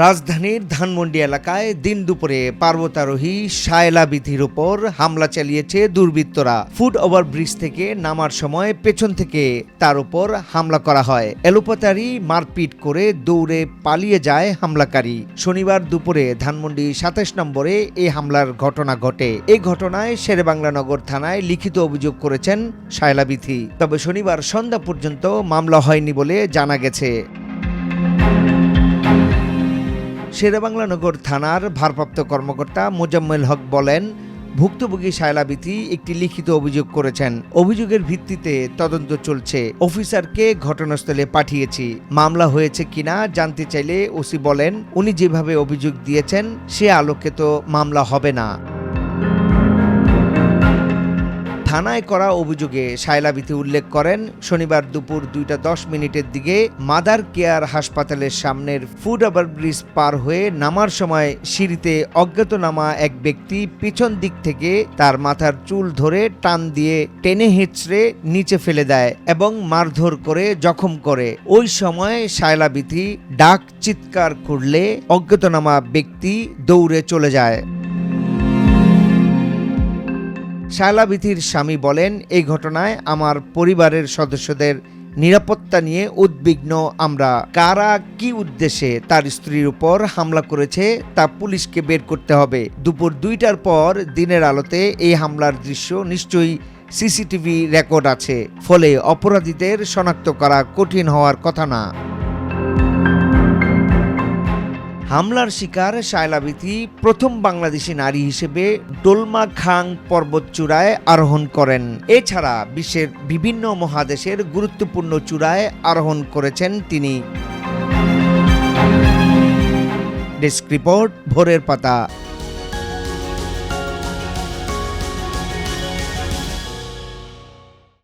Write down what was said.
রাজধানীর ধানমন্ডি এলাকায় দিন দুপুরে পার্বতারোহী শায়লা বিধির উপর হামলা চালিয়েছে দুর্বৃত্তরা। ফুট ওভারব্রিজ থেকে নামার সময় পেছন থেকে তার উপর হামলা করা হয়। এলোপাতারি মারপিট করে দৌড়ে পালিয়ে যায় হামলাকারী। শনিবার দুপুরে ধানমন্ডি সাতাশ নম্বরে এই হামলার ঘটনা ঘটে। এই ঘটনায় শেরেবাংলানগর থানায় লিখিত অভিযোগ করেছেন শায়লা বিথি তবে শনিবার সন্ধ্যা পর্যন্ত মামলা হয়নি বলে জানা গেছে। শেরেবাংলানগর থানার ভারপ্রাপ্ত কর্মকর্তা মোজাম্মেল হক বলেন, ভুক্তভোগী শায়লাবিথি একটি লিখিত অভিযোগ করেছেন। অভিযোগের ভিত্তিতে তদন্ত চলছে। অফিসারকে ঘটনাস্থলে পাঠিয়েছি। মামলা হয়েছে কিনা জানতে চাইলে ওসি বলেন, উনি যেভাবে অভিযোগ দিয়েছেন, সে আলোকে তো মামলা হবে না। থানায় করা অভিযোগে শায়লাবিথি উল্লেখ করেন, শনিবার দুপুর দুইটা দশ মিনিটের দিকে মাদার কেয়ার হাসপাতালের সামনের ফুড ওভার ব্রিজ পার হয়ে নামার সময় সিঁড়িতে অজ্ঞাতনামা এক ব্যক্তি পিছন দিক থেকে তার মাথার চুল ধরে টান দিয়ে টেনে হেঁচড়ে নিচে ফেলে দেয় এবং মারধর করে, জখম করে। ওই সময় শায়লাবিথি ডাক চিৎকার করলে অজ্ঞাতনামা ব্যক্তি দৌড়ে চলে যায়। শায়লাবিথির স্বামী বলেন, এই ঘটনায় আমার পরিবারের সদস্যদের নিরাপত্তা নিয়ে উদ্বিগ্ন আমরা। কারা, কি উদ্দেশ্যে তার স্ত্রীর উপর হামলা করেছে তা পুলিশকে বের করতে হবে। দুপুর দুইটার পর দিনের আলোতে এই হামলার দৃশ্য নিশ্চয়ই সিসিটিভি রেকর্ড আছে। ফলে অপরাধীদের শনাক্ত করা কঠিন হওয়ার কথা না। হামলার শিকার শায়লাবিথি প্রথম বাংলাদেশি নারী হিসেবে ডোলমা খাং পর্বত চূড়ায় আরোহণ করেন। এছাড়া বিশ্বের বিভিন্ন মহাদেশের গুরুত্বপূর্ণ চূড়ায় আরোহণ করেছেন তিনি। ডেস্ক রিপোর্ট, ভোরের পাতা।